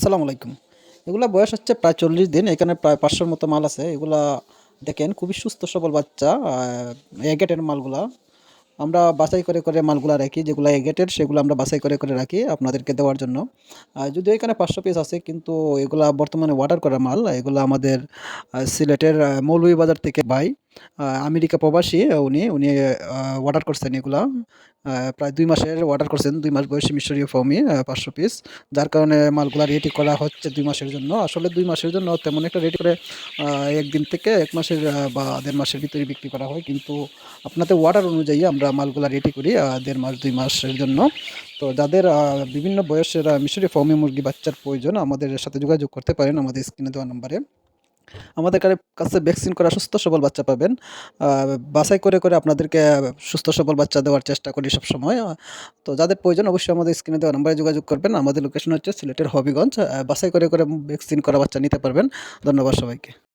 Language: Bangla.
আসসালামু আলাইকুম। এগুলা বয়স হচ্ছে প্রায় চল্লিশ দিন এখানে প্রায় পাঁচশোর মতো মাল আছে। এগুলা দেখেন খুবই সুস্থ সবল বাচ্চা এগেটের মালগুলা। আমরা বাছাই করে করে মালগুলা রাখি যেগুলো এগেটের সেগুলো আমরা বাছাই করে করে রাখি আপনাদেরকে দেওয়ার জন্য। যদিও এখানে পাঁচশো পিস আছে কিন্তু এগুলা বর্তমানে অর্ডার করা মাল এগুলো আমাদের সিলেটের আহ, মৌলভীবাজার থেকে আহ, আমেরিকা প্রবাসী, উনি উনি অর্ডার করছেন এগুলা। প্রায় দুই মাসের অর্ডার করছেন, দুই মাস বয়সী মিশরীয় ফর্মি পাঁচশো পিস যার কারণে মালগুলা রেডি করা হচ্ছে দুই মাসের জন্য। আসলে দুই মাসের জন্য তেমন একটা রেডি করে একদিন থেকে এক মাসের বা দেড় মাসের ভিতরে বিক্রি করা হয়। কিন্তু আপনাদের অর্ডার অনুযায়ী আমরা মালগুলা রেডি করি দেড় মাস, দুই মাসের জন্য। তো যাদের বিভিন্ন বয়সের মিশরীয় মিশরি ফর্মি মুরগি বাচ্চার প্রয়োজন, আমাদের সাথে যোগাযোগ করতে পারেন আমাদের স্ক্রিনে দেওয়া নাম্বারে। আমাদের কাছে ভ্যাকসিন করা সুস্থ সবল বাচ্চা পাবেন। বাছাই করে করে আপনাদেরকে সুস্থ সবল বাচ্চা দেওয়ার চেষ্টা করি সবসময়। সময় তো যাদের প্রয়োজন অবশ্যই আমাদের স্ক্রিনে দেওয়া নাম্বারে যোগাযোগ করবেন। আমাদের লোকেশন হচ্ছে সিলেটের হবিগঞ্জ। বাছাই করে করে ভ্যাকসিন করা বাচ্চা নিতে পারবেন। ধন্যবাদ সবাইকে।